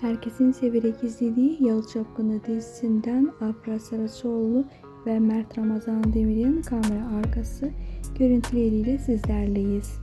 Herkesin severek izlediği Yalı Çapkını dizisinden Afra Saraçoğlu ve Mert Ramazan Demir'in kamera arkası görüntüleriyle sizlerleyiz.